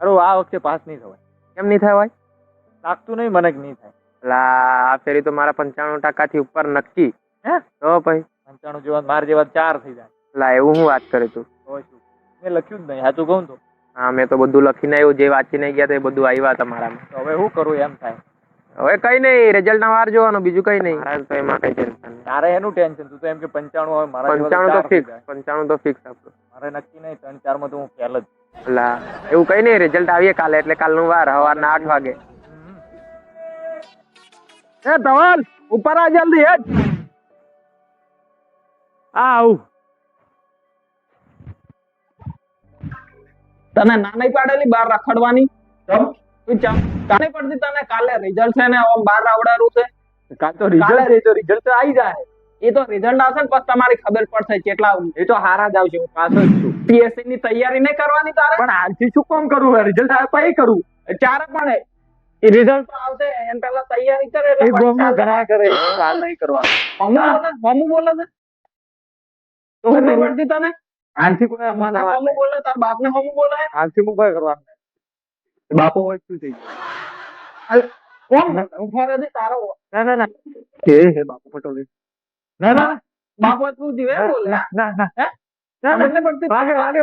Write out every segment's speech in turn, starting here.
અરે આ વખતે પાસ નહીં થવાય. કેમ નહીં થાય ભાઈ લાગતું નહીં મને કે નહીં થાય. લા આ ફેરી તો મારા પંચાણું ટકાથી ઉપર નક્કી. હે? તો ભાઈ. પંચાણું જેવા મારા જેવા ચાર થઈ જાય. લા એવું હું વાત કરે તું મેં લખ્યું જ નહીં સાચું કહું તો. હા મેં તો બધું લખીને આવ્યું જે વાંચીને ગયા તે બધું આવ્યા તમારા તો હવે શું કરું એમ થાય? હવે કઈ નહીં રિઝલ્ટ ના વાર જોવાનું બીજું કઈ નહીં. મારા તો એમાં કઈ ટેન્શન તારે એનું ટેન્શન તું તો એમ કે પંચાણું હવે મારા પંચાણું તો ફિક્સ પંચાણું તો ફિક્સ આપણું મારે નક્કી નહીં ત્રણ ચારમાં તો હું ફેલ જ લા એવું કઈ નહીં રિઝલ્ટ આવીએ કાલે એટલે કાલનું વાર સવારના આઠ વાગે. એ ધવલ ઉપર આ જલ્દી આ આવું. તને ના નહીં પાડેલી બહાર રખડવાની? ચમ તું ચમ કાલે પડતી તને કાલે રિઝલ્ટ છે ને આમ બહાર આવડારું છે. કાલ તો રિઝલ્ટ રિઝલ્ટ આવી જાય. એ તો રિઝલ્ટ આવશે ને પછી તમારે ખબર પડશે કેટલા એ તો હારા જ આવશે હું પાસ જ છું. પીએસસી ની તૈયારી નહીં કરવાની તારે? પણ આજથી શું કામ કરવું રિઝલ્ટ આવે પછી કરું? ચારે પણ રિઝલ્ટ તો આવશે એમ પહેલા તૈયારી કરે એટલે એ ઘણા કરે કાલ નહીં કરવાનું. હમું બોલે છે? તો હું પડતી તને? હાલથી કોઈ અમારા વાત બોલે તાર બાપ ને હમું બોલે? હાલથી હું કોઈ કરવાનું બાપો હોય શું થઈ ગયું. કોણ ઊભો રહે તારો. ના ના ના. હે હે બાપુ પટોળી ના ના ના. બાપ તું જીવે? બોલે. ના ના ના. ખબર નહીં પડતી? વાગે વાગે.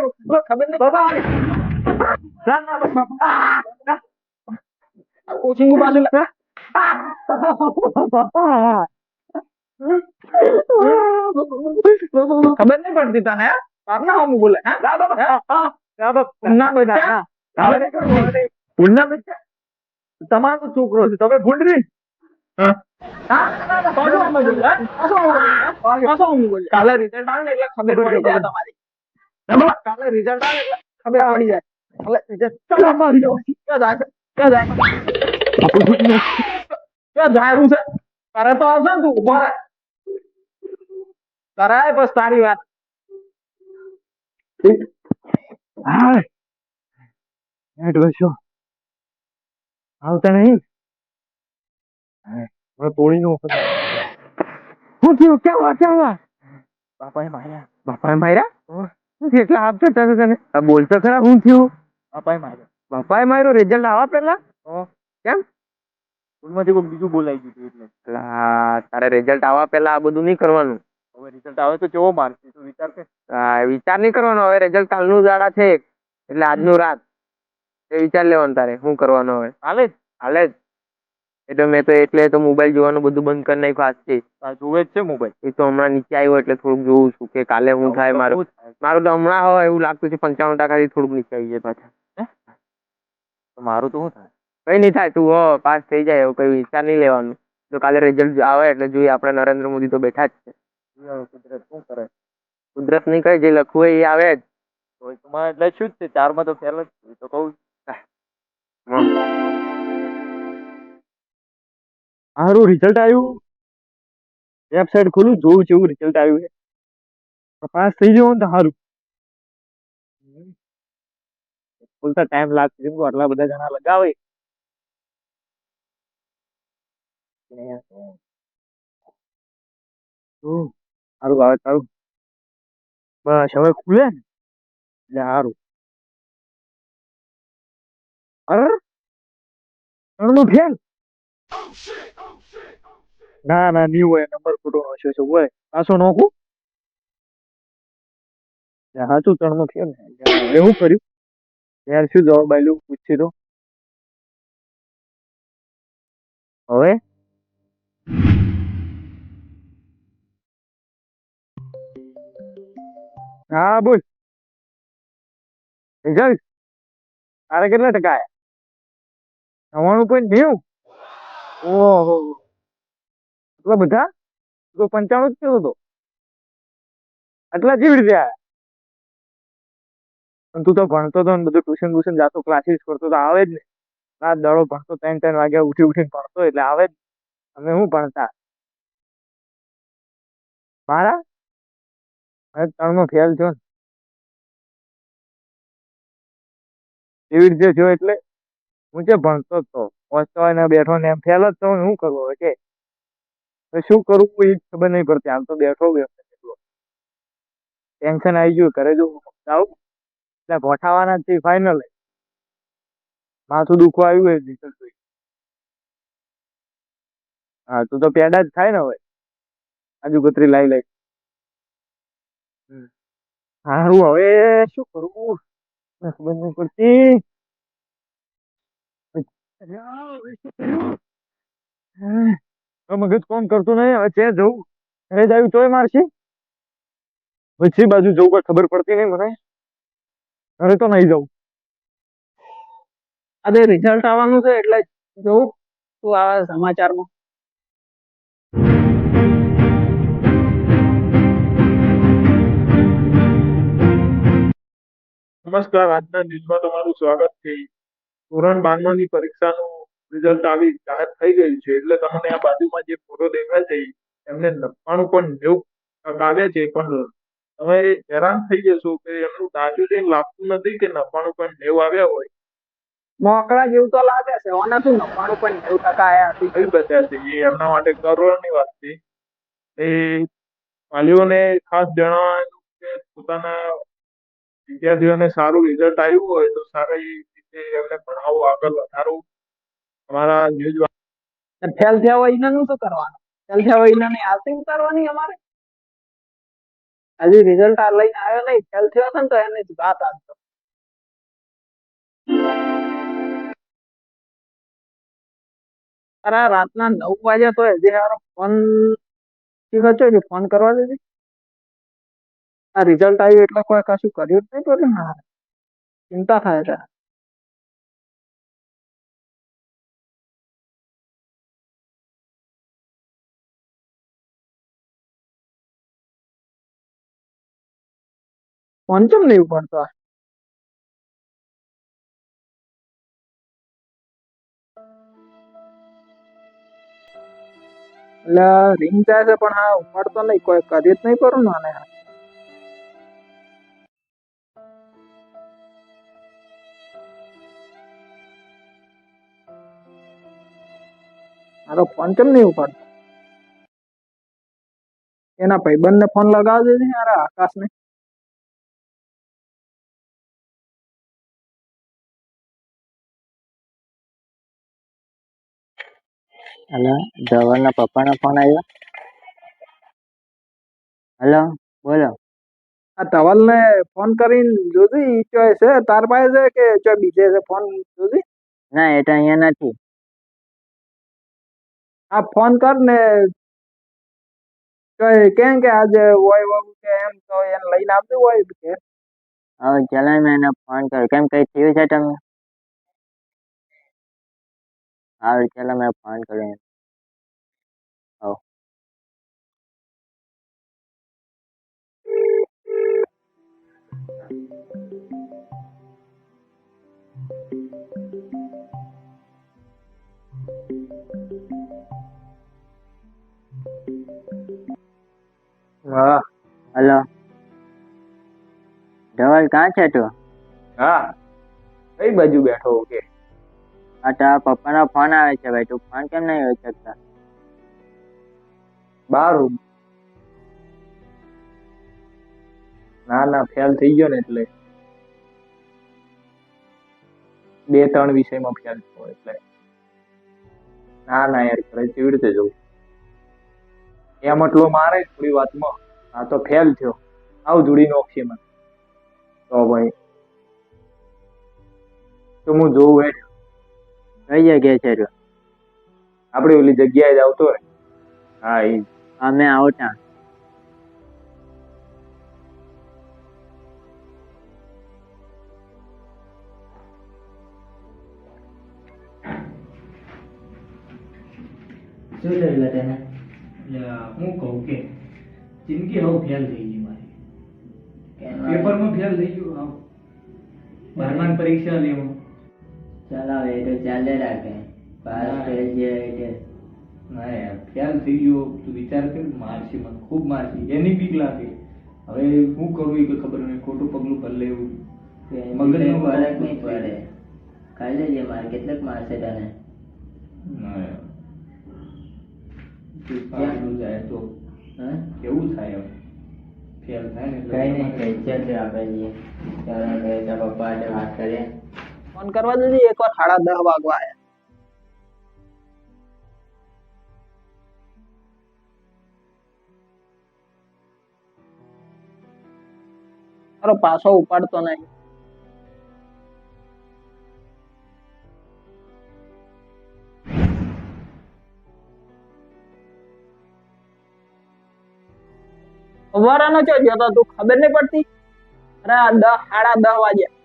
ખબર નહીં? બાબા વાગે. ના ના બાબા કોચિંગ બાજુ લે. ખબર નહીં પડતી તને હે? બાપ ના હમું બોલે હે? તમારો છોકરો છે. તમે ભૂંડરી કાલે રિઝલ્ટ આવે એટલે ખબર કાલે રિઝલ્ટ આવે એટલે ખબર પડી કાલે રિઝલ્ટ ચાલો અમારી જાઓ. ક્યાં જાય ક્યાં જાય છે? તારે તો આવશે ને તું ઊભા રહે તારે બસ તારી વાત હા છો આવતા નહીં હવે તોડી નો શું થયું ક્યાં વાત ક્યાં વાત બાપાએ માર્યા બાપાએ માર્યા શું થયું આપ ચડતા તને આ બોલ ખરા શું થયું બાપાએ માર્યા બાપાએ માર્યો રિઝલ્ટ આવવા પહેલા કેમ સ્કૂલમાંથી કોઈ બીજું બોલાઈ ગયું એટલે એટલે તારે રિઝલ્ટ આવવા પહેલા આ બધું નહીં કરવાનું હવે રિઝલ્ટ આવે તો કેવો માર્ક્સ તું વિચાર કે હા વિચાર નહીં કરવાનો હવે રિઝલ્ટ કાલનું દાડા છે એટલે આજનું રાત એ વિચાર લેવાનું તારે શું કરવાનું હવે હાલે જ હાલે જ એટલે મેં તો એટલે તો મોબાઈલ જોવાનું બધું બંધ કરી નાખ્યું આજથી આ જોવે જ છે મોબાઈલ એ તો હમણાં નીચે આવ્યો એટલે થોડુંક જોઉં છું કે કાલે હું થાય મારું. મારું તો હમણાં હોય એવું લાગતું છે પંચાવન ટકાથી થોડુંક નીચે આવી જાય પાછા. મારું તો શું થાય? કઈ નહીં થાય તું હો પાસ થઈ જાય એવું કઈ વિચાર નહીં લેવાનું. તો કાલે રિઝલ્ટ આવે એટલે જોઈએ આપણે નરેન્દ્ર મોદી તો બેઠા જ છે. કુદરત શું કરે? કુદરત નહીં કઈ જે લખવું હોય એ આવે જ. તો એટલે શું જ છે ચારમાં તો ફેલ જ તો કહું સારું રિઝલ્ટ આવ્યું. વેબસાઇટ ખોલું જોઉં એવું રિઝલ્ટ આવ્યું છે. પાસ થઈ જવું ને તો સારું. બોલતા ટાઈમ લાગશે જેમ આટલા બધા જણા લગાવે. સારું આવે સારું. બસ, હવે ખુલે ને? એટલે સારું. અરે ત્રણનું ફેલ ના ના નહીં હોય નંબર ખોટો નો છે હોય. પાછો નોખું સાચું ત્રણ નો થયું ને. એવું કર્યું? યાર, શું જવાબ આવેલું પૂછી તો હવે? હા, બોલ. રિઝલ્ટ? તારે કેટલા ટકા આવ્યા નવ્વાણું પોઈન્ટ નેવું? ઓહો. એટલા બધા? તો પંચાણું જ કહેતો હતો. આટલા કેવી રીતે આવ્યા તું તો ભણતો તો ને બધું ટ્યુશન ટ્યુશન જાતો ક્લાસીસ કરતો તો આવે જ ને. રાત દાડો ભણતો, ત્રણ ત્રણ વાગ્યા ઉઠી ઉઠીને ભણતો એટલે આવે જ. અમે શું ભણતા? મારા? ત્રણ નો ફેલ થયો ને. એવી રીતે થયો એટલે? હું જે ભણતો જ તો બેઠો ને એમ ફેલ જ તો શું કરવું કે? શું કરવું એ ખબર નહીં પડતી હાલ તો બેઠો બેઠો ટેન્શન આવી ગયું, ઘરે જો જાઉં, એટલે ભોઠાવાના છે ફાઇનલ માથું દુખવા આવ્યું હોય નીકળતું હા, તું તો પેડા જ થાય ને હવે. આજુ કતરી લાઈ. લાઈ હારું, હવે શું કરવું ખબર નહીં પડતી અલ્યા, હવે શું કરવું? હા, હવે મગજ કોમ કરતું નહીં? હવે ત્યાં જવું. ઘરે જ આવ્યું તોય મારશે. પછી બાજુ જવું કોઈ ખબર પડતી નહીં મને. ઘરે તો નહીં જવું. આજે રિઝલ્ટ આવવાનું છે એટલે જોઉં તું આવે સમાચારમાં? નમસ્કાર આજના ન્યૂઝમાં તમારું સ્વાગત છે. ધોરણ બારમાની પરીક્ષાનું રિઝલ્ટ આવી જાહેર થઈ ગયું છે એટલે તમને આ બાજુમાં જે ફોટો દેખાય છે એમને નવ્વાણું પણ નેવું ટકા આવ્યા છે પણ તમે હેરાન થઈ જશો કે એમનું કંઈ લાગતું નથી કે નવ્વાણું પણ નેવું આવ્યા હોય. મોકળા જેવું તો લાગે છે ઓના શું નવ્વાણું પણ નેવું ટકા આવ્યા કઈ બચ્યા છે એ એમના માટે ગૌરવની વાત છે. એ વાલીઓને ખાસ જણાવવાનું કે પોતાના વિદ્યાર્થીઓને સારું રિઝલ્ટ આવ્યું હોય તો સારી રીતે એમને ભણાવો, આગળ વધારો. અમારા ન્યૂઝ ફેલ થયા હોય એને શું કરવાનું? ફેલ થયા હોય એને આરતી ઉતારવાની અમારે? હજી રિઝલ્ટ આ લઈને આવ્યો નહીં. ફેલ થયો છે ને તો એને જ વાત આવતો અરે રાતના નવ વાગ્યા તો હજી હારો ફોન શીખો છો ફોન કરવા દેજે આ રિઝલ્ટ આવ્યું એટલે કોઈ કશું કર્યું જ નહીં પડ્યું મારે. ચિંતા થાય છે. ફોન કેમ નહીં ઉપાડતો? એટલે રિંગ જાય છે, પણ હા ઉપાડતો નહીં, કોઈ કરી જ નહીં કરું ને આને મારો ફોન કેમ નહીં ઉપાડતો. એના ભાઈબંધ ને ફોન લગાવી દેજે મારા આકાશ હલો ધવલના પપ્પાનો ફોન આવ્યો. હલો બોલો. આ ધવલ ને ફોન કરીને જોજે ઈ ચોય છે તાર પાસે છે કે ચોય બીજે છે ફોન જોજે? ના એટલે અહીંયા નથી. આ ફોન કર ને ચોય કેમ કે આજે હોય વહુ કે એમ તો એને લઈને આવતું હોય કે? હવે ચલો મેં એને ફોન કર્યો. કેમ કઈ થયું છે તમે હા ચલો મેં ફોન કર્યો એને. હવ હા હલો ધવલ કાં છે તું હા કઈ બાજુ બેઠો કે આ તારા પપ્પાનો ફોન આવે છે ભાઈ. તું ફોન કેમ નહીં હોય શકતા બાર. ના ના ફેલ થઈ ગયો ને એટલે. બે, ત્રણ વિષયમાં ફેલ થયો એટલે. ના ના, યાર, ઘરે કેવી રીતે જવું? એમ એટલો મારે થોડી વાતમાં. આ તો ફેલ થયો. આવ જોડી નોખી મને તો ભાઈ. તો હું જોઉં હે કઈ જગ્યાએ છે રહ્યો? આપડી ઓલી જગ્યાએ જ આવતો હોય. હા એ અમે આવતા શું થયું તેને યા, હું કહું કે જિંદગી હવે ફેલ થઈ ગઈ મારી. પેપરમાં ફેલ થઈ ગયું હાવ. બારમાની પરીક્ષા લેવું ચલાવ એ તો ચાલે રાખે. પાસ. ફેલ જે એટલે ના યાર ફેલ થઈ ગયો. તું વિચાર કર મારશે મને ખૂબ મારશે. એની બીક લાગે. હવે હું કરું એ ખબર નહીં ખોટું પગલું ભરી લેવું મગજનો ફરક નહીં પડે. ખાઈ લેજે માર કેટલાક મારશે તને? એવું થાય હવે ફેલ થાય ને કઈ નહીં કઈ ચાલ આપણે પપ્પા હાથે વાત કરીએ. ફોન કરવા દેજે, એકવાર સાડા દસ વાગવા આવ્યા પાછો ઉપાડતો નહીં. સવારનો ચો ગયો તો ખબર નહીં પડતી? અરે દસ સાડા દસ વાગ્યા.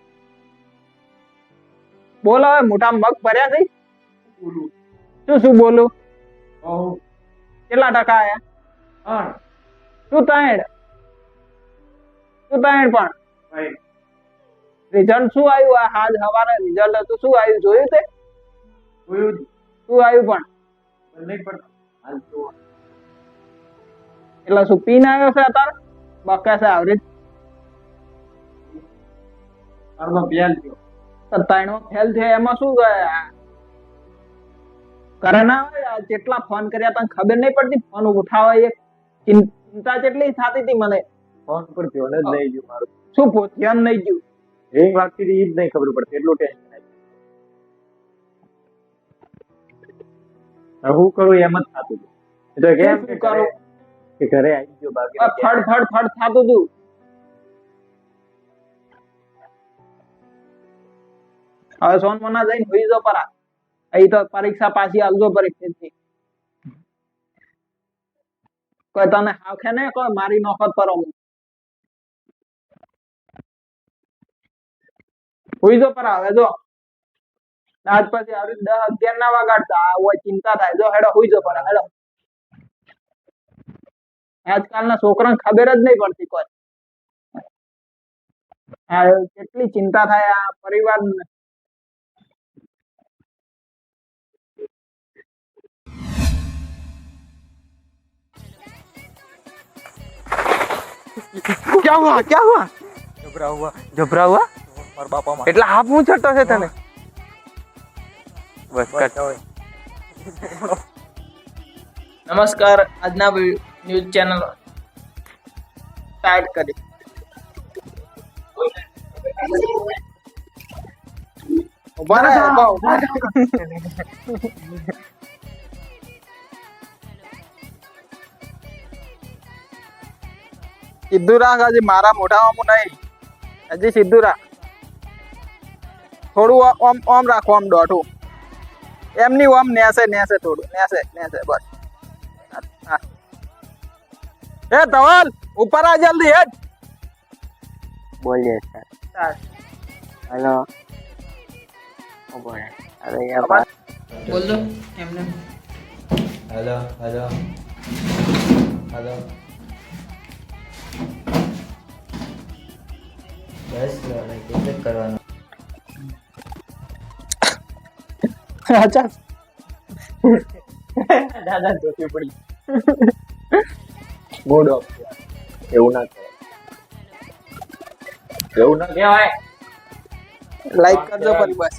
બોલો હવે મોટા મગ ભર્યા છે? શું શું બોલું? કેટલા ટકા આયા? શું ત્રણ? શું ત્રણ પણ? રિઝલ્ટ શું આવ્યું? આ હાજ સવારે રિઝલ્ટ હતું. શું આવ્યું? જોયું તે? શું આવ્યું પણ? એટલે શું પીન આવ્યો છે અત્યારે? બકે છે આવરી તો ફેલ થયો એમાં શું ગયા કરે ના હોય જેટલા ફોન કર્યા તને ખબર નહીં પડતી. ફોન ઉઠાવે એ. ચિંતા કેટલી થતી હતી મને. ફોન પર ધ્યાન જ નહીં ગયું મારું. શું ધ્યાન નહીં ગયું? રિંગ વાગતી હતી ઈ જ નહીં ખબર પડતી. એટલું ટેન્શન આવી હું કરું એમ જ થતું હતું. એટલે કેમ કે કરું? ઘરે- આવી ગયો બાકી. ફડ ફડ ફડ થતું હતું. હવે સોનમના જઈને હોઈ પરા. અહીં તો પરીક્ષા પાછી આવજો પરીક્ષા કોઈ તને હાખે ને કોઈ મારી નોખત પર હોઈ જો પરા, હવે જો. આજ પછી આવી દસ અગિયાર ના વાગાડતા હોય ચિંતા થાય. જો હેડો, હોઈ જો પરા, હેડો. આજકાલના છોકરાને ખબર જ નહીં પડતી કોઈ. કેટલી ચિંતા થાય આ પરિવાર ક્યાં હુઆ ક્યાં હુઆ જબરા હુઆ જબરા હુઆ મારા બાપા એટલે હાફ હું ચડતો છે તને? બસ કટ નમસ્કાર આજના ન્યૂઝ ચેનલ સ્ટાર્ટ કરી ઊભા રહે, ઊભા, ઊભા રહે. સીધું રાખ હજી મારા મોઢામાં નહીં. હજી સીધું રાખ થોડું ઓ- ઓમ ઓમ રાખો આમ દોઢું. એમની ઓમ નેસે નેસે થોડું. નેસે નેસે બસ. હા. એ ધવલ ઉપર આ જલ્દી હેડ. બોલીએ સર. હા. હેલો. ઊભો રહે અરે યાર વાત બોલ દો એમને. Hello hello. હેલો. બસ હવે કરવાનું અચ્છા દાદા જોતી પડી. મૂડ ઓફ એવું ના કહેવાય. એવું ના કહેવાય. લાઈક કરજો ફરી બસ